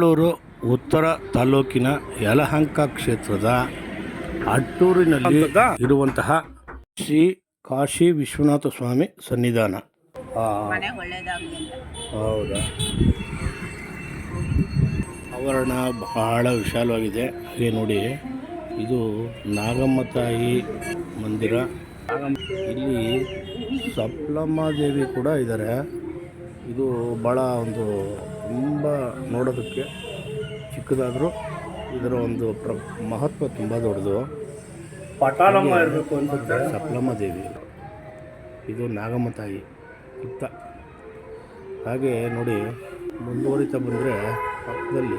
ಬೆಂಗಳೂರು ಉತ್ತರ ತಾಲೂಕಿನ ಯಲಹಂಕ ಕ್ಷೇತ್ರದ ಅಟ್ಟೂರಿನಲ್ಲಿ ಇರುವಂತಹ ಶ್ರೀ ಕಾಶಿ ವಿಶ್ವನಾಥ ಸ್ವಾಮಿ ಸನ್ನಿಧಾನ. ಆ, ಮನೆ ಒಳ್ಳೇದಾಗ್ಲಿ ಹೌದಾ? ಆವರಣ ಬಹಳ ವಿಶಾಲವಾಗಿದೆ. ಹಾಗೆ ನೋಡಿ ಇದು ನಾಗಮ್ಮ ತಾಯಿ ಮಂದಿರ. ಇಲ್ಲಿ ಸಪ್ಲಮ್ಮ ದೇವಿ ಕೂಡ ಇದ್ದಾರೆ. ಇದು ಭಾಳ ಒಂದು ತುಂಬ ನೋಡೋದಕ್ಕೆ ಚಿಕ್ಕದಾದರೂ ಇದರ ಒಂದು ಪ್ರ ಮಹತ್ವ ತುಂಬ ದೊಡ್ಡದು. ಪಟಾಲಮ್ಮ ಇರಬೇಕು ಅಂತ ಸಪ್ಲಮ್ಮ ದೇವಿ. ಇದು ನಾಗಮ್ಮ ತಾಯಿ ಪುತ್ತ ಹಾಗೆ ನೋಡಿ ಮುಂದುವರಿತಾ ಬಂದರೆ ಪಕ್ಕದಲ್ಲಿ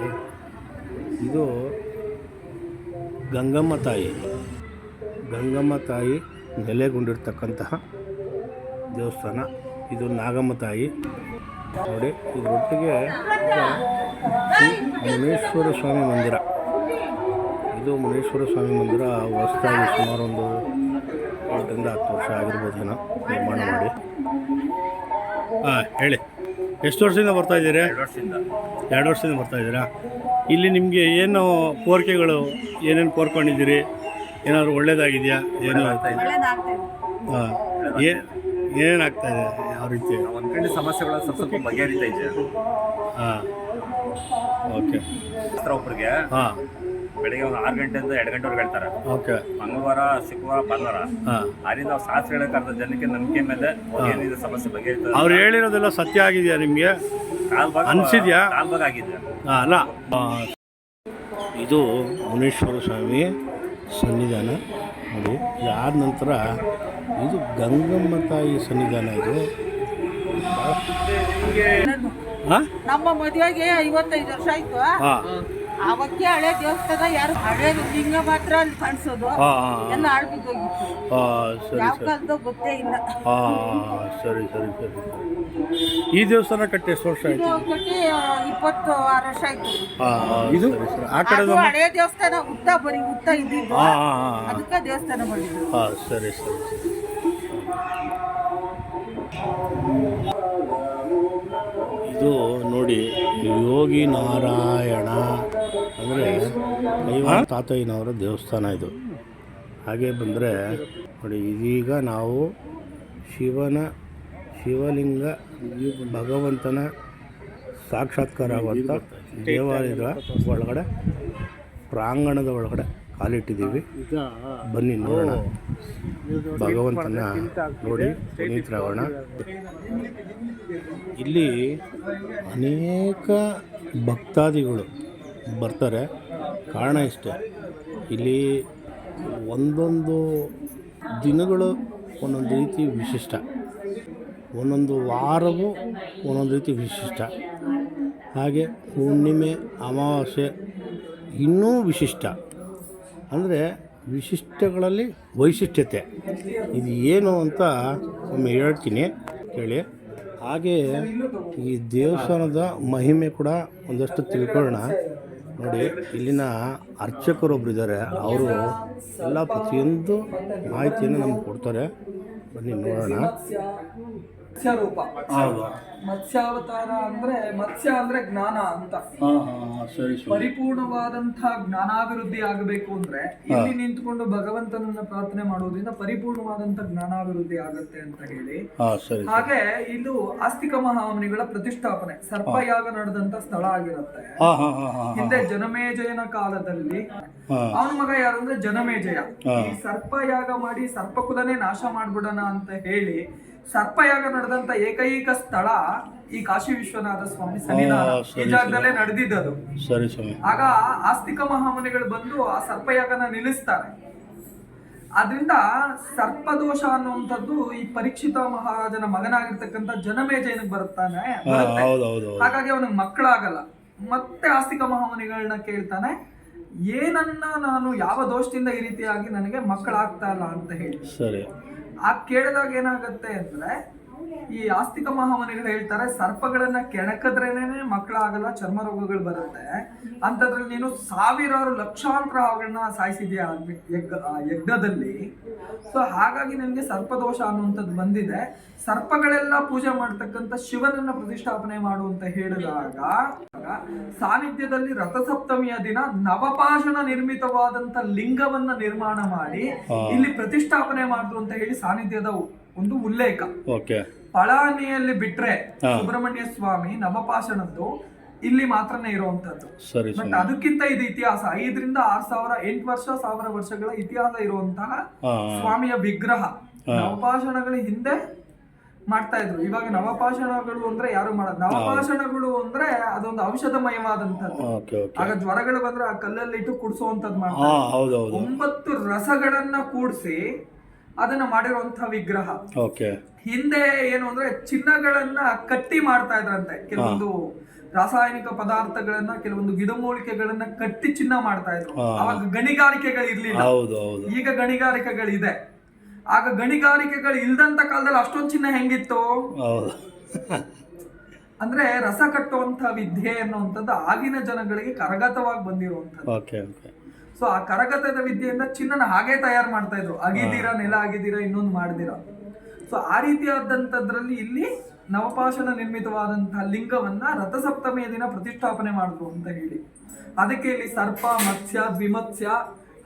ಇದು ಗಂಗಮ್ಮ ತಾಯಿ. ಗಂಗಮ್ಮ ತಾಯಿ ನೆಲೆಗೊಂಡಿರ್ತಕ್ಕಂತಹ ದೇವಸ್ಥಾನ. ಇದು ನಾಗಮ್ಮ ತಾಯಿ. ನೋಡಿ ಇದರೊಟ್ಟಿಗೆ ಮುನೇಶ್ವರ ಸ್ವಾಮಿ ಮಂದಿರ. ಇದು ಮುನೇಶ್ವರ ಸ್ವಾಮಿ ಮಂದಿರ ಹೊಸದಾಗಿ ಸುಮಾರು ಒಂದು ಏಳರಿಂದ ಹತ್ತು ವರ್ಷ ಆಗಿರ್ಬೋದೇನೋ ನಿರ್ಮಾಣ ಮಾಡಿ. ಹಾಂ ಹೇಳಿ. ಎಷ್ಟು ವರ್ಷದಿಂದ ಬರ್ತಾ ಇದ್ದೀರಿ? ಎರಡು ವರ್ಷದಿಂದ. ಬರ್ತಾ ಇದ್ದೀರಾ? ಇಲ್ಲಿ ನಿಮಗೆ ಏನು ಕೋರಿಕೆಗಳು ಏನೇನು ಕೋರ್ಕೊಂಡಿದ್ದೀರಿ? ಏನಾದರೂ ಒಳ್ಳೇದಾಗಿದೆಯಾ? ಏನು ಹಾಂ ಏ ಏನೇನಾಗ್ತಾ ಇದೆ ಯಾವ ರೀತಿ? ಒಂದ್ ಕಡೆ ಸಮಸ್ಯೆಗಳು ಸ್ವಲ್ಪ ಸ್ವಲ್ಪ ಬಗೆಹರಿತಾ ಇದೆ. ಹಾಂ. ಓಕೆ. ಹತ್ರ ಒಬ್ರಿಗೆ ಹಾಂ. ಬೆಳಿಗ್ಗೆ ಒಂದು ಆರು ಗಂಟೆಯಿಂದ ಎರಡು ಗಂಟೆವರೆಗೆ ಹೇಳ್ತಾರೆ. ಓಕೆ. ಮಂಗಳವಾರ ಶುಕ್ರವಾರ ಭಾನುವಾರ. ಹಾಂ. ಅವ್ರು ನಾವು ಶಾಸ್ತ್ರ ಹೇಳಕ್ಕಾರ್ದ ಜನಕ್ಕೆ ನಂಬಿಕೆ ಮೇಲೆ ಏನಿದೆ ಸಮಸ್ಯೆ ಬಗೆಹರಿತದೆ ಅವ್ರು ಹೇಳಿರೋದೆಲ್ಲ ಸತ್ಯ ಆಗಿದೆಯಾ ನಿಮಗೆ? ಕಾಲ್ ಭಾಗ ಅನ್ಸಿದ್ಯಾ? ಕಾಲ್ ಭಾಗ ಆಗಿದೆ ಅಲ್ಲ. ಇದು ಮುನೇಶ್ವರ ಸ್ವಾಮಿ ಸನ್ನಿಧಾನ. ನೋಡಿ ಇದಾದ ನಂತರ ಇದು ಗಂಗಮ್ಮ ತಾಯಿ ಸನ್ನಿಧಾನ ಇದು? ಹಾಂ? ನಮ್ಮ ಮದುವೆಗೆ ಐವತ್ತೈದು ವರ್ಷ ಆಯ್ತು. ಹಾಂ. ಅವಕ್ಕೆ ಹಳೆ ದೇವಸ್ಥಾನ ಯಾರು ಹಳೆ ಲಿಂಗ ಮಾತ್ರ ಅಲ್ಲಿ ಕಾಣಿಸೋದು. ಹಾಂ ಎಲ್ಲ ಆಳ್ಬಿದ್ದೋಗಿತ್ತು. ಯಾವ ಕಾಲದ ಗೊತ್ತೇ ಇಲ್ಲ. ಹಾಂ ಸರಿ ಸರಿ ಸರಿ. ಈ ದೇವಸ್ಥಾನ ಕಟ್ಟಿ ಎಷ್ಟು ವರ್ಷ ಆಯ್ತು? ಕಟ್ಟಿ ಇಪ್ಪತ್ತು ಆರು ವರ್ಷ ಆಯ್ತು. ಹಾಂ ಇದು? ಆ ಕಡೆ ಹಳೆ ದೇವಸ್ಥಾನ ಉತ್ತ ಬರೀ ಉತ್ತ ಇದ್ದಿದ್ದು. ಅದಕ್ಕೆ ದೇವಸ್ಥಾನ ಸರಿ ಸರಿ ಸರಿ. ಇದು ನೋಡಿ ಯೋಗಿ ನಾರಾಯಣ. ಅಂದರೆ ತಾತಯ್ಯನವರ ದೇವಸ್ಥಾನ ಇದು. ಹಾಗೆ ಬಂದರೆ ನೋಡಿ ಇದೀಗ ನಾವು ಶಿವನ ಶಿವಲಿಂಗ ಭಗವಂತನ ಸಾಕ್ಷಾತ್ಕಾರ ಆಗುವಂಥ ದೇವಾಲಯದ ಒಳಗಡೆ ಪ್ರಾಂಗಣದ ಒಳಗಡೆ ಕಾಲಿಟ್ಟಿದ್ದೀವಿ ಬನ್ನಿ ನೋಡೋಣ. ಭಗವಂತನ ನೋಡಿ ಪುನೀತರಾಗೋಣ ಇಲ್ಲಿ ಅನೇಕ ಭಕ್ತಾದಿಗಳು ಬರ್ತಾರೆ. ಕಾರಣ ಇಷ್ಟೇ. ಇಲ್ಲಿ ಒಂದೊಂದು ದಿನಗಳು ಒಂದೊಂದು ರೀತಿ ವಿಶಿಷ್ಟ. ಒಂದೊಂದು ವಾರವೂ ಒಂದೊಂದು ರೀತಿ ವಿಶಿಷ್ಟ. ಹಾಗೆ ಹುಣ್ಣಿಮೆ ಅಮಾವಾಸ್ಯೆ ಇನ್ನೂ ವಿಶಿಷ್ಟ. ಅಂದರೆ ವಿಶಿಷ್ಟಗಳಲ್ಲಿ ವೈಶಿಷ್ಟ್ಯತೆ. ಇದು ಏನು ಅಂತ ಒಮ್ಮೆ ಹೇಳ್ತೀನಿ, ಕೇಳಿ. ಹಾಗೆ ಈ ದೇವಸ್ಥಾನದ ಮಹಿಮೆ ಕೂಡ ಒಂದಷ್ಟು ತಿಳ್ಕೊಳ್ಳೋಣ. ನೋಡಿ, ಇಲ್ಲಿನ ಅರ್ಚಕರೊಬ್ಬರು ಇದ್ದಾರೆ ಅವರು ಎಲ್ಲ ಪ್ರತಿಯೊಂದು ಮಾಹಿತಿಯನ್ನು ನಮ್ಗೆ ಕೊಡ್ತಾರೆ. ಬನ್ನಿ, ನೋಡೋಣ. ಮತ್ಸ್ಯ ರೂಪ ಹೌದು. ಮತ್ಸ್ಯಾವತಾರ ಅಂದ್ರೆ ಮತ್ಸ್ಯ ಅಂದ್ರೆ ಜ್ಞಾನ ಅಂತ. ಹಾಂ ಹಾಂ ಸರಿ ಸರಿ. ಪರಿಪೂರ್ಣವಾದಂತಹ ಜ್ಞಾನಾಭಿವೃದ್ಧಿ ಆಗಬೇಕು ಅಂದ್ರೆ ಇಲ್ಲಿ ನಿಂತ್ಕೊಂಡು ಭಗವಂತನನ್ನ ಪ್ರಾರ್ಥನೆ ಮಾಡೋದ್ರಿಂದ ಪರಿಪೂರ್ಣವಾದಂತಹ ಜ್ಞಾನಾಭಿವೃದ್ಧಿ ಆಗತ್ತೆ ಅಂತ ಹೇಳಿ. ಹಾಂ ಸರಿ ಹಾಗೆ ಇದು ಆಸ್ತಿಕ ಮಹಾಮುನಿಗಳ ಪ್ರತಿಷ್ಠಾಪನೆ. ಸರ್ಪಯಾಗ ನಡೆದಂತ ಸ್ಥಳ ಆಗಿರುತ್ತೆ. ಹಾಂ ಹಾಂ ಹಾಂ ಹಾಂ ಹಿಂದೆ ಜನಮೇಜಯನ ಕಾಲದಲ್ಲಿ ಹಾಂ. ಅವನ ಮಗ ಯಾರಂದ್ರೆ ಜನಮೇಜಯ. ಈ ಸರ್ಪಯಾಗ ಮಾಡಿ ಸರ್ಪಕುಲನೇ ನಾಶ ಮಾಡ್ಬಿಡೋಣ ಅಂತ ಹೇಳಿ ಸರ್ಪಯಾಗ ನಡೆದಂತ ಏಕೈಕ ಸ್ಥಳ ಈ ಕಾಶಿ ವಿಶ್ವನಾಥ ಸ್ವಾಮಿ ಸನ್ನಿಧಾನ. ಈ ಜಾಗದಲ್ಲೇ ನಡೆದಿದ್ದದು. ಸರಿ ಸ್ವಾಮಿ. ಆಗ ಆಸ್ತಿಕ ಮಹಾಮುನಿಗಳು ಬಂದು ಆ ಸರ್ಪಯಾಗನ ನಿಲ್ಲಿಸ್ತಾರೆ. ಅದರಿಂದ ಸರ್ಪದೋಷ ಅನ್ನುವಂಥದ್ದು ಈ ಪರೀಕ್ಷಿತ ಮಹಾರಾಜನ ಮಗನಾಗಿರ್ತಕ್ಕಂಥ ಜನಮೇಜಯನಿಗೆ ಬರುತ್ತಾನೆ ಹಾಗಾಗಿ ಅವನಿಗೆ ಮಕ್ಕಳಾಗಲ್ಲ. ಮತ್ತೆ ಆಸ್ತಿಕ ಮಹಾಮುನಿಗಳನ್ನ ಕೇಳ್ತಾನೆ ಏನನ್ನ ನಾನು ಯಾವ ದೋಷದಿಂದ ಈ ರೀತಿಯಾಗಿ ನನಗೆ ಮಕ್ಕಳಾಗ್ತಾ ಇಲ್ಲ ಅಂತ ಹೇಳಿ. ಸರಿ. ಆ ಕೇಳಿದಾಗ ಏನಾಗುತ್ತೆ ಅಂದ್ರೆ ಈ ಆಸ್ತಿಕ ಮಹಾಮನಿಗಳು ಹೇಳ್ತಾರೆ, ಸರ್ಪಗಳನ್ನ ಕೆಣಕದ್ರೇನೆ ಮಕ್ಕಳಾಗಲ್ಲ, ಚರ್ಮ ರೋಗಗಳು ಬರುತ್ತೆ. ಅಂತದ್ರಲ್ಲಿ ನೀನು ಸಾವಿರಾರು ಲಕ್ಷಾಂತರ ಅವುಗಳನ್ನ ಸಾಯಿಸಿದ್ಯಾ ಯಜ್ಞದಲ್ಲಿ? ಸೊ ಹಾಗಾಗಿ ನನಗೆ ಸರ್ಪದೋಷ ಅನ್ನುವಂಥದ್ದು ಬಂದಿದೆ. ಸರ್ಪಗಳೆಲ್ಲ ಪೂಜೆ ಮಾಡ್ತಕ್ಕಂಥ ಶಿವನನ್ನ ಪ್ರತಿಷ್ಠಾಪನೆ ಮಾಡುವಂತ ಹೇಳಿದಾಗ ಸಾನ್ನಿಧ್ಯದಲ್ಲಿ ರಥಸಪ್ತಮಿಯ ದಿನ ನವಪಾಷಣ ನಿರ್ಮಿತವಾದಂತ ಲಿಂಗವನ್ನ ನಿರ್ಮಾಣ ಮಾಡಿ ಇಲ್ಲಿ ಪ್ರತಿಷ್ಠಾಪನೆ ಮಾಡಿದ್ರು ಅಂತ ಹೇಳಿ ಸಾನ್ನಿಧ್ಯದ ಒಂದು ಉಲ್ಲೇಖ. ಪಳಾನಿಯಲ್ಲಿ ಬಿಟ್ರೆ ಸುಬ್ರಹ್ಮಣ್ಯ ಸ್ವಾಮಿ ನವಪಾಷಣದ್ದು ಇಲ್ಲಿ ಮಾತ್ರನೇ ಇರುವಂತದ್ದು. ಸರಿ ಬಟ್ ಅದಕ್ಕಿಂತ ಇದು ಇತಿಹಾಸ. ಐದರಿಂದ ಆರ್ ಸಾವಿರ ಎಂಟು ವರ್ಷ ಸಾವಿರ ವರ್ಷಗಳ ಇತಿಹಾಸ ಇರುವಂತಹ ಸ್ವಾಮಿಯ ವಿಗ್ರಹ. ನವಪಾಷಣಗಳ ಹಿಂದೆ ಮಾಡ್ತಾ ಇದ್ರು. ಇವಾಗ ನವಪಾಷಣಗಳು ಅಂದ್ರೆ ಯಾರು ಮಾಡೋದು ನವಪಾಷಣಗಳು ಅಂದ್ರೆ ಅದೊಂದು ಔಷಧಮಯವಾದಂತದ್ದು ಆಗ ಜ್ವರಗಳು ಬಂದ್ರೆ ಆ ಕಲ್ಲಲ್ಲಿ ಇಟ್ಟು ಕುಡಿಸುವಂತದ್ದು ಮಾಡ್ತಾರೆ. ಒಂಬತ್ತು ರಸಗಳನ್ನ ಕೂಡಿಸಿ ಅದನ್ನ ಮಾಡಿರುವಂತಹ ವಿಗ್ರಹ. ಹಿಂದೆ ಏನು ಅಂದ್ರೆ ಚಿನ್ನಗಳನ್ನ ಕಟ್ಟಿ ಮಾಡ್ತಾ ಇದ್ರಂತೆ. ಕೆಲವೊಂದು ರಾಸಾಯನಿಕ ಪದಾರ್ಥಗಳನ್ನ ಕೆಲವೊಂದು ಗಿಡಮೂಲಿಕೆಗಳನ್ನ ಕಟ್ಟಿ ಚಿನ್ನ ಮಾಡ್ತಾ ಇದ್ರು. ಅವಾಗ ಗಣಿಗಾರಿಕೆಗಳು ಇರ್ಲಿಲ್ಲ. ಈಗ ಗಣಿಗಾರಿಕೆಗಳಿದೆ ಆಗ ಗಣಿಗಾರಿಕೆಗಳು ಇಲ್ದಂತ ಕಾಲದಲ್ಲಿ ಅಷ್ಟೊಂದು ಚಿನ್ನ ಹೆಂಗಿತ್ತು? ಅಂದ್ರೆ ರಸ ಕಟ್ಟುವಂತ ವಿದ್ಯೆ ಅನ್ನುವಂಥದ್ದು ಆಗಿನ ಜನಗಳಿಗೆ ಕರಗತವಾಗಿ ಓಕೆ ಸೊ ಆ ಕರಗತದ ವಿದ್ಯೆಯಿಂದ ಚಿನ್ನನ ಹಾಗೆ ತಯಾರು ಮಾಡ್ತಾ ಇದ್ರು. ಅಗಿದಿರ ನೆಲ ಆಗಿದ್ದೀರಾ ಇನ್ನೊಂದು ಮಾಡಿದಿರ ಸೊ ಆ ರೀತಿಯಾದಂಥದ್ರಲ್ಲಿ ಇಲ್ಲಿ ನವಪಾಷಣ ನಿರ್ಮಿತವಾದಂತಹ ಲಿಂಗವನ್ನ ರಥಸಪ್ತಮಿಯ ದಿನ ಪ್ರತಿಷ್ಠಾಪನೆ ಮಾಡಿದ್ರು ಅಂತ ಹೇಳಿ. ಅದಕ್ಕೆ ಇಲ್ಲಿ ಸರ್ಪ ಮತ್ಸ್ಯ ದ್ವಿಮತ್ಸ್ಯ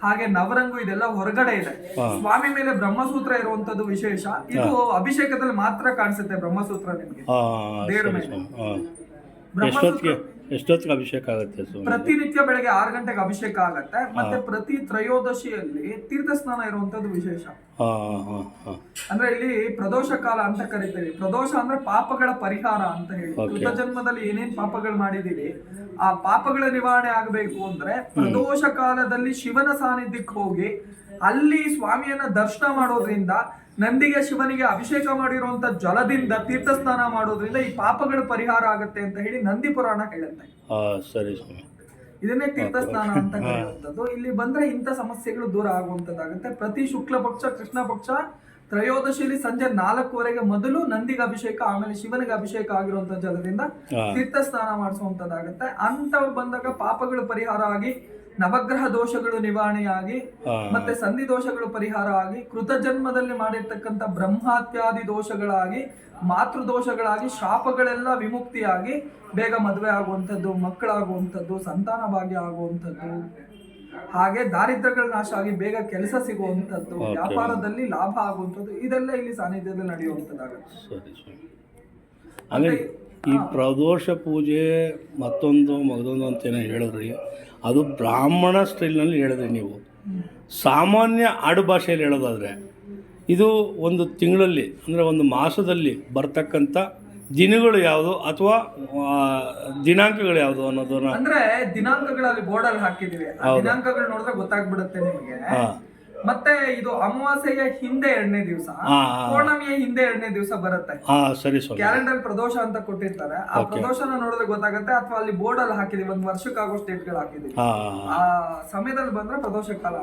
ಹಾಗೆ ನವರಂಗು ಇದೆಲ್ಲ ಹೊರಗಡೆ ಇದೆ. ಸ್ವಾಮಿ ಮೇಲೆ ಬ್ರಹ್ಮಸೂತ್ರ ಇರುವಂತದ್ದು ವಿಶೇಷ. ಇದು ಅಭಿಷೇಕದಲ್ಲಿ ಮಾತ್ರ ಕಾಣಿಸುತ್ತೆ ಬ್ರಹ್ಮಸೂತ್ರ ನಿಮ್ಗೆ. ದೇವರ ಮೇಲೆ. ಬ್ರಹ್ಮಸೂತ್ರ ಎಷ್ಟೊತ್ತಿಗೆ ಅಭಿಷೇಕ ಆಗುತ್ತೆ ಪ್ರತಿನಿತ್ಯ ಬೆಳಗ್ಗೆ ಆರು ಗಂಟೆಗೆ ಅಭಿಷೇಕ ಆಗುತ್ತೆ. ಮತ್ತೆ ಪ್ರತಿ ತ್ರಯೋದಶಿಯಲ್ಲಿ ತೀರ್ಥ ಸ್ನಾನ ಇರುವಂತದ್ದು ವಿಶೇಷ ಅಂದ್ರೆ ಇಲ್ಲಿ ಪ್ರದೋಷ ಕಾಲ ಅಂತ ಕರಿತೀವಿ. ಪ್ರದೋಷ ಅಂದ್ರೆ ಪಾಪಗಳ ಪರಿಹಾರ ಅಂತ ಹೇಳಿ. ಕೃತ ಜನ್ಮದಲ್ಲಿ ಏನೇನ್ ಪಾಪಗಳು ಮಾಡಿದೀವಿ ಆ ಪಾಪಗಳ ನಿವಾರಣೆ ಆಗಬೇಕು ಅಂದ್ರೆ ಪ್ರದೋಷ ಕಾಲದಲ್ಲಿ ಶಿವನ ಸಾನ್ನಿಧ್ಯಕ್ಕೆ ಹೋಗಿ ಅಲ್ಲಿ ಸ್ವಾಮಿಯನ್ನ ದರ್ಶನ ಮಾಡೋದ್ರಿಂದ ನಂದಿಗೆ ಶಿವನಿಗೆ ಅಭಿಷೇಕ ಮಾಡಿರುವಂತ ಜಲದಿಂದ ತೀರ್ಥ ಸ್ನಾನ ಮಾಡೋದ್ರಿಂದ ಈ ಪಾಪಗಳ ಪರಿಹಾರ ಆಗುತ್ತೆ ಅಂತ ಹೇಳಿ ನಂದಿ ಪುರಾಣ ಹೇಳುತ್ತೆ. ಸರಿ ಇದನ್ನೇ ತೀರ್ಥ ಸ್ನಾನ ಅಂತ ಕರೆಯುವಂಥದ್ದು. ಇಲ್ಲಿ ಬಂದ್ರೆ ಇಂಥ ಸಮಸ್ಯೆಗಳು ದೂರ ಆಗುವಂತದ್ದಾಗುತ್ತೆ ಪ್ರತಿ ಶುಕ್ಲ ಪಕ್ಷ ಕೃಷ್ಣ ಪಕ್ಷ ತ್ರಯೋದಶಿಲಿ ಸಂಜೆ ನಾಲ್ಕುವರೆಗೆ ಮೊದಲು ನಂದಿಗೆ ಅಭಿಷೇಕ ಆಮೇಲೆ ಶಿವನಿಗೆ ಅಭಿಷೇಕ ಆಗಿರುವಂತ ಜಲದಿಂದ ತೀರ್ಥ ಸ್ನಾನ ಮಾಡಿಸುವಂತದ್ದಾಗುತ್ತೆ ಅಂತವ್ ಬಂದಾಗ ಪಾಪಗಳು ಪರಿಹಾರ ಆಗಿ ನವಗ್ರಹ ದೋಷಗಳು ನಿವಾರಣೆಯಾಗಿ. ಮತ್ತೆ ಸಂಧಿ ದೋಷಗಳು ಪರಿಹಾರ ಆಗಿ ಕೃತ ಜನ್ಮದಲ್ಲಿ ಮಾಡಿರ್ತಕ್ಕಂಥ ಬ್ರಹ್ಮಾತ್ಯಾದಿ ದೋಷಗಳಾಗಿ ಮಾತೃ ದೋಷಗಳಾಗಿ ಶಾಪಗಳೆಲ್ಲ ವಿಮುಕ್ತಿಯಾಗಿ ಬೇಗ ಮದುವೆ ಆಗುವಂಥದ್ದು ಮಕ್ಕಳಾಗುವಂಥದ್ದು ಸಂತಾನ ಭಾಗ್ಯ ಆಗುವಂಥದ್ದು. ಹಾಗೆ ದಾರಿದ್ರ್ಯಗಳ ನಾಶ ಆಗಿ ಬೇಗ ಕೆಲಸ ಸಿಗುವಂಥದ್ದು ವ್ಯಾಪಾರದಲ್ಲಿ ಲಾಭ ಆಗುವಂಥದ್ದು ಇದೆಲ್ಲ ಇಲ್ಲಿ ಸಾನ್ನಿಧ್ಯದಲ್ಲಿ ನಡೆಯುವಂಥದ್ದಾಗುತ್ತೆ. ಈ ಪ್ರದೋಷ ಪೂಜೆ ಮತ್ತೊಂದು ಮಗದೊಂದು ಅಂತೇನೋ ಹೇಳಿದ್ರಿ. ಅದು ಬ್ರಾಹ್ಮಣ ಸ್ಟೈಲ್ನಲ್ಲಿ ಹೇಳಿದ್ರಿ ನೀವು. ಸಾಮಾನ್ಯ ಆಡು ಭಾಷೆಯಲ್ಲಿ ಹೇಳೋದಾದರೆ ಇದು ಒಂದು ತಿಂಗಳಲ್ಲಿ ಅಂದರೆ ಒಂದು ಮಾಸದಲ್ಲಿ ಬರ್ತಕ್ಕಂಥ ದಿನಗಳು ಯಾವುದು ಅಥವಾ ದಿನಾಂಕಗಳು ಯಾವುದು ಅನ್ನೋದನ್ನ ಅಂದ್ರೆ ದಿನಾಂಕಗಳಲ್ಲಿ ಬೋರ್ಡಲ್ಲಿ ಹಾಕಿದೀವಿ ದಿನಾಂಕಗಳು ನೋಡಿದ್ರೆ ಗೊತ್ತಾಗ್ಬಿಡುತ್ತೆ ನಿಮಗೆ. ಹಾಂ. ಮತ್ತೆ ಇದು ಅಮಾವಾಸ್ಯೆಯ ಹಿಂದೆ ಎರಡನೇ ದಿವಸ. ಪೌರ್ಣಮಿಯ ಹಿಂದೆ ಎರಡನೇ ದಿವಸ ಬರುತ್ತೆ. ಹಾಂ ಸರಿ ಕ್ಯಾಲೆಂಡರ್ ಪ್ರದೋಷ ಅಂತ ಕೊಟ್ಟಿರ್ತಾರೆ. ಆ ಪ್ರದೋಷನ ನೋಡಿದ್ರೆ ಗೊತ್ತಾಗುತ್ತೆ ಅಥವಾ ಅಲ್ಲಿ ಬೋರ್ಡ್ ಅಲ್ಲಿ ಹಾಕಿದೀವಿ ಒಂದು ವರ್ಷಕ್ಕೆ ಸ್ಟೇಟ್ಗಳು ಹಾಕಿದೀವಿ ಆ ಸಮಯದಲ್ಲಿ ಬಂದ್ರೆ ಪ್ರದೋಷ ಕಾಲ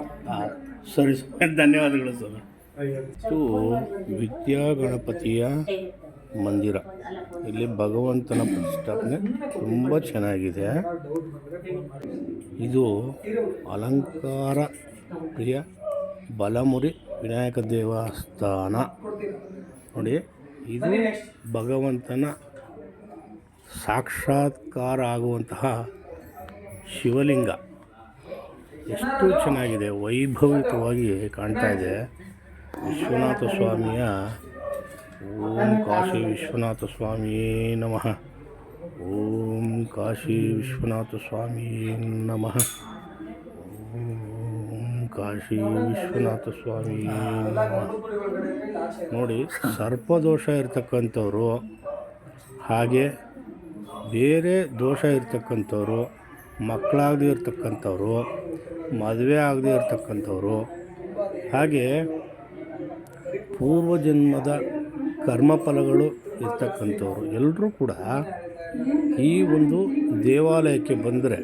ಸರಿ ಧನ್ಯವಾದಗಳು ಸ್ವಾಮಿ. ವಿದ್ಯಾ ಗಣಪತಿಯ ಮಂದಿರ. ಇಲ್ಲಿ ಭಗವಂತನ ಪ್ರತಿಷ್ಠಾಪನೆ ತುಂಬ ಚೆನ್ನಾಗಿದೆ. ಇದು ಅಲಂಕಾರ ಪ್ರಿಯ ಬಲಮುರಿ ವಿನಾಯಕ ದೇವಸ್ಥಾನ. ನೋಡಿ, ಇದು ಭಗವಂತನ ಸಾಕ್ಷಾತ್ಕಾರ ಆಗುವಂತಹ ಶಿವಲಿಂಗ. ಎಷ್ಟು ಚೆನ್ನಾಗಿದೆ ವೈಭವಿಕವಾಗಿ ಕಾಣ್ತಾ ಇದೆ. ವಿಶ್ವನಾಥ ಸ್ವಾಮಿಯ ಓಂ ಕಾಶಿ ವಿಶ್ವನಾಥ ಸ್ವಾಮಿ ನಮಃ. ಓಂ ಕಾಶಿ ವಿಶ್ವನಾಥ ಸ್ವಾಮಿ ನಮಃ. ಕಾಶಿ ವಿಶ್ವನಾಥ ಸ್ವಾಮಿ ನೋಡಿ ಸರ್ಪದೋಷ ಇರ್ತಕ್ಕಂಥವ್ರು ಹಾಗೆ ಬೇರೆ ದೋಷ ಇರ್ತಕ್ಕಂಥವ್ರು ಮಕ್ಕಳಾಗದೇ ಇರ್ತಕ್ಕಂಥವ್ರು ಮದುವೆ ಆಗದೇ ಇರ್ತಕ್ಕಂಥವ್ರು ಹಾಗೆ ಪೂರ್ವಜನ್ಮದ ಕರ್ಮಫಲಗಳು ಇರ್ತಕ್ಕಂಥವ್ರು ಎಲ್ಲರೂ ಕೂಡ ಈ ಒಂದು ದೇವಾಲಯಕ್ಕೆ ಬಂದರೆ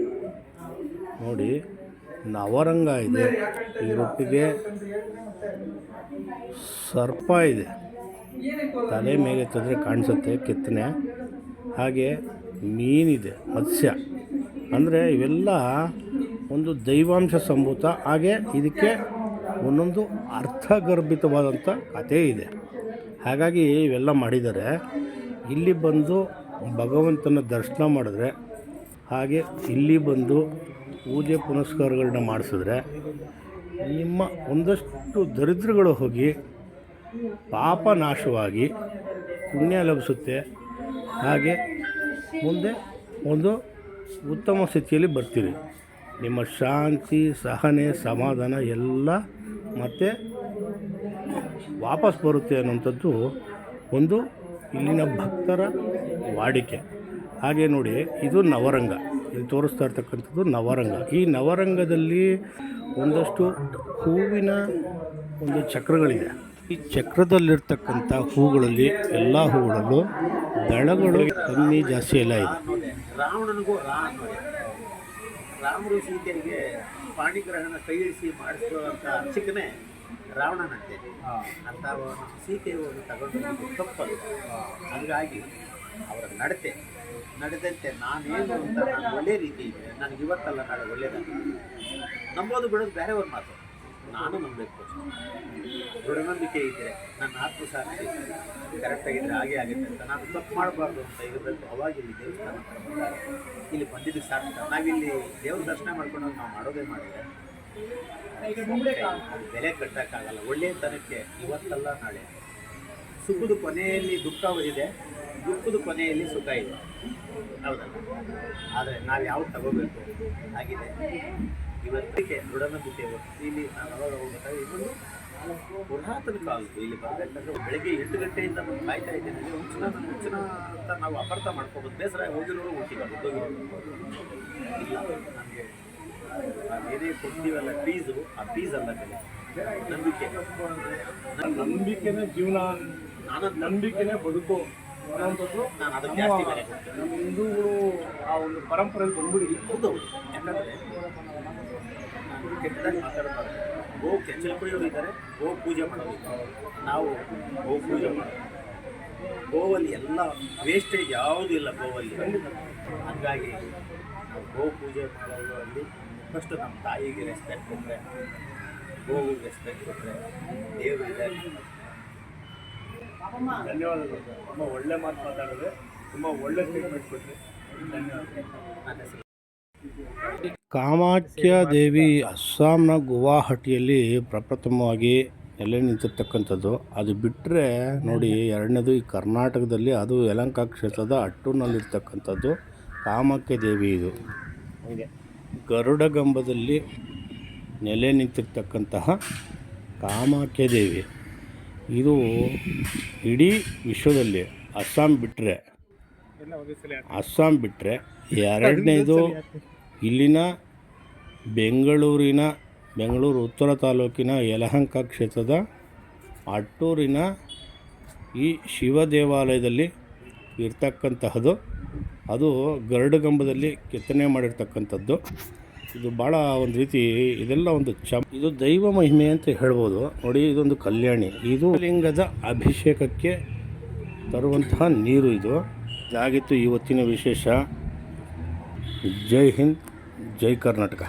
ನೋಡಿ ನವರಂಗ ಇದೆ. ಇದರೊಟ್ಟಿಗೆ ಸರ್ಪ ಇದೆ. ತಲೆ ಮೇಲೆ ತಂದರೆ ಕಾಣಿಸುತ್ತೆ ಕೆತ್ತನೆ. ಹಾಗೆ ಮೀನಿದೆ ಮತ್ಸ್ಯ. ಅಂದರೆ ಇವೆಲ್ಲ ಒಂದು ದೈವಾಂಶ ಸಂಭೂತ. ಹಾಗೆ ಇದಕ್ಕೆ ಒಂದೊಂದು ಅರ್ಥಗರ್ಭಿತವಾದಂಥ ಕಥೆ ಇದೆ. ಹಾಗಾಗಿ ಇವೆಲ್ಲ ಮಾಡಿದರೆ ಇಲ್ಲಿ ಬಂದು ಭಗವಂತನ ದರ್ಶನ ಮಾಡಿದ್ರೆ ಹಾಗೆ ಇಲ್ಲಿ ಬಂದು ಪೂಜೆ ಪುನಸ್ಕಾರಗಳನ್ನ ಮಾಡಿಸಿದ್ರೆ ನಿಮ್ಮ ಒಂದಷ್ಟು ದರಿದ್ರಗಳು ಹೋಗಿ ಪಾಪ ನಾಶವಾಗಿ ಪುಣ್ಯ ಲಭಿಸುತ್ತೆ. ಹಾಗೆ ಮುಂದೆ ಒಂದು ಉತ್ತಮ ಸ್ಥಿತಿಯಲ್ಲಿ ಬರ್ತೀರಿ. ನಿಮ್ಮ ಶಾಂತಿ, ಸಹನೆ, ಸಮಾಧಾನ ಎಲ್ಲ ಮತ್ತೆ ವಾಪಸ್ ಬರುತ್ತೆ ಅನ್ನುವಂಥದ್ದು ಒಂದು ಇಲ್ಲಿನ ಭಕ್ತರ ವಾಡಿಕೆ. ಹಾಗೆ ನೋಡಿ, ಇದು ನವರಂಗ. ಇಲ್ಲಿ ತೋರಿಸ್ತಾ ಇರ್ತಕ್ಕಂಥದ್ದು ನವರಂಗ. ಈ ನವರಂಗದಲ್ಲಿ ಒಂದಷ್ಟು ಹೂವಿನ ಒಂದು ಚಕ್ರಗಳಿದೆ ಈ ಚಕ್ರದಲ್ಲಿರ್ತಕ್ಕಂಥ ಹೂಗಳಲ್ಲಿ ಎಲ್ಲ ಹೂಗಳಲ್ಲೂ ದಳಗಳು ಕಮ್ಮಿ ಜಾಸ್ತಿ ಎಲ್ಲ ಇದೆ. ರಾವಣನಿಗೂ ರಾಮ ರಾಮರು ಸೀತೆಗೆ ಪಾಣಿಗ್ರಹಣ ಕೈಯಿಳಿಸಿ ಮಾಡಿಸುವಂತ ಚಿಕ್ಕನೆ ರಾವಣನಂತೆ ಅಂತ ಸೀತೆಯವರು ತಗೊಂಡು ತಪ್ಪಲ್ಲ ಹಾಗಾಗಿ ಅವರ ನಡತೆ ನಡೆದಂತೆ ನಾನೇನು ಅಂತ ನಾನು ಒಳ್ಳೆ ರೀತಿ ಇದೆ. ನನಗೆ ಇವತ್ತಲ್ಲ ನಾಳೆ ಒಳ್ಳೇದಾಗ ನಂಬೋದು ಬಿಡೋದು ಬೇರೆಯವ್ರ ಮಾತು. ನಾನು ನಂಬಬೇಕು. ದೃಢನಂಬಿಕೆ ಇದ್ದರೆ ನನ್ನ ಆತ್ಮಸಾಕ್ಷಿ ಕರೆಕ್ಟಾಗಿದ್ದರೆ ಹಾಗೆ ಆಗುತ್ತೆ ಅಂತ ನಾನು ತಪ್ಪು ಮಾಡಬಾರ್ದು ಅಂತ ಇರಬೇಕು ಅವಾಗ ಇಲ್ಲಿ ದೇವಸ್ಥಾನ ಇಲ್ಲಿ ಬಂದಿದ್ದು ಸಾರ್ಥಕ. ನಾವಿಲ್ಲಿ ದೇವ್ರ ದರ್ಶನ ಮಾಡ್ಕೊಂಡು ನಾವು ಮಾಡೋದೇ ಮಾಡಿದ್ರೆ, ಬೆಲೆ ಬೆಲೆ ಕಟ್ಟಕ್ಕಾಗಲ್ಲ ಒಳ್ಳೆಯತನಕ್ಕೆ ಇವತ್ತಲ್ಲ ನಾಳೆ. ಸುಖದ ಕೊನೆಯಲ್ಲಿ ದುಃಖ ಇದೆ. ದುಃಖದ ಕೊನೆಯಲ್ಲಿ ಸುಖ ಇದೆ. ಹೌದಲ್ಲ ಆದರೆ ನಾವು ಯಾವ್ದು ತಗೋಬೇಕು? ಆಗಿದೆ. ಇವತ್ತಿಗೆ ದೃಢನಂಬಿಕೆ ಇಲ್ಲಿ ನಾನು ಅವಾಗ ಹೋಗ್ಬೇಕಾದ್ರೆ ಇನ್ನೊಂದು ಪುರಾತನ ಕಾಲದ್ದು ಇಲ್ಲಿ ಬರಬೇಕಂದ್ರೆ ಬೆಳಗ್ಗೆ ಎಂಟು ಗಂಟೆಯಿಂದ ಬಂದು ಕಾಯ್ತಾ ಇದ್ದೇನೆ. ಹುಚ್ಚಿನ ನನ್ನ ಅಂತ ನಾವು ಅಪರ್ಥ ಮಾಡ್ಕೋಬೋದು ಬೇಸರ ಹೋಗಿರೋರು ಹುಟ್ಟಿಲ್ಲ ಇಲ್ಲ ನನಗೆ ನಾವೇನೇ ಕೊಡ್ತೀವಲ್ಲ ಫೀಸು ಆ ಫೀಸ್ ಅಲ್ಲ ಬೆಲೆ ನಂಬಿಕೆ. ನಂಬಿಕೆನೇ ಜೀವನ. ನಾನು ನಂಬಿಕೆನೇ ಬದುಕು. ಕೊಡ್ತೀನಿ. ನಮ್ಮ ಹಿಂದೂಗಳು ಆ ಒಂದು ಪರಂಪರೆಯಲ್ಲಿ ಬಂದ್ಬಿಡಿ. ಹೌದು. ಯಾಕಂದರೆ ನಾನು ಕೆಟ್ಟದಾಗಿ ಮಾತಾಡಬಾರ್ದು. ಗೋ ಕೆಚ್ಚಲು ಕುಡಿಯೋರು ಇದ್ದಾರೆ ಗೋ ಪೂಜೆ ಮಾಡೋದು ನಾವು ಗೋ ಪೂಜೆ ಮಾಡೋದು ಗೋವಲ್ಲಿ ಎಲ್ಲ ವೇಸ್ಟೇಜ್ ಯಾವುದೂ ಇಲ್ಲ ಗೋವಲ್ಲಿ. ಹಾಗಾಗಿ ಗೋ ಪೂಜೆ ಮಾಡೋದ್ರಲ್ಲಿ ಫಸ್ಟ್ ನಮ್ಮ ತಾಯಿಗೆ ರೆಸ್ಪೆಕ್ಟ್ ಕೊಟ್ಟರೆ ಗೋವಿಗೆ ರೆಸ್ಪೆಕ್ಟ್ ಕೊಟ್ಟರೆ ದೇವರಿಗೆ ಧನ್ಯವಾದಗಳು. ತುಂಬ ಒಳ್ಳೆ ಮಾತು ಮಾತಾಡಿದ್ರೆ. ತುಂಬ ಒಳ್ಳೆ ಸ್ಟೇಟ್ಮೆಂಟ್ ಕೊಟ್ಟರೆ ಕಾಮಾಖ್ಯ ದೇವಿ ಅಸ್ಸಾಂನ ಗುವಾಹಟಿಯಲ್ಲಿ ಪ್ರಪ್ರಥಮವಾಗಿ ನೆಲೆ ನಿಂತಿರ್ತಕ್ಕಂಥದ್ದು. ಅದು ಬಿಟ್ಟರೆ ನೋಡಿ ಎರಡನೇದು ಈ ಕರ್ನಾಟಕದಲ್ಲಿ ಅದು ಯಲಂಕ ಕ್ಷೇತ್ರದ ಅಟ್ಟೂರಿನಲ್ಲಿರ್ತಕ್ಕಂಥದ್ದು ಕಾಮಾಖ್ಯ ದೇವಿ ಇದು. ಹಂಗೆ. ಗರುಡಗಂಬದಲ್ಲಿ ನೆಲೆ ನಿಂತಿರ್ತಕ್ಕಂತಹ ಕಾಮಾಖ್ಯ ದೇವಿ. ಇದು ಇಡೀ ವಿಶ್ವದಲ್ಲಿ ಅಸ್ಸಾಂ ಬಿಟ್ಟರೆ ಅಸ್ಸಾಂ ಬಿಟ್ಟರೆ ಎರಡನೇದು ಇಲ್ಲಿನ ಬೆಂಗಳೂರಿನ, ಬೆಂಗಳೂರು ಉತ್ತರ ತಾಲೂಕಿನ ಯಲಹಂಕ ಕ್ಷೇತ್ರದ ಅಟ್ಟೂರಿನ ಈ ಶಿವ ದೇವಾಲಯದಲ್ಲಿ ಇರ್ತಕ್ಕಂತಹದ್ದು. ಅದು ಗರುಡಗಂಬದಲ್ಲಿ ಕೆತ್ತನೆ ಮಾಡಿರ್ತಕ್ಕಂಥದ್ದು. ಇದು ಭಾಳ ಒಂದು ರೀತಿ ಇದೆಲ್ಲ ಒಂದು ಚ ಇದು ದೈವ ಮಹಿಮೆ ಅಂತ ಹೇಳ್ಬೋದು. ನೋಡಿ, ಇದೊಂದು ಕಲ್ಯಾಣಿ. ಇದು ಲಿಂಗದ ಅಭಿಷೇಕಕ್ಕೆ ತರುವಂತಹ ನೀರು ಇದು. ಇದಾಗಿತ್ತು ಇವತ್ತಿನ ವಿಶೇಷ. ಜೈ ಹಿಂದ್, ಜೈ ಕರ್ನಾಟಕ.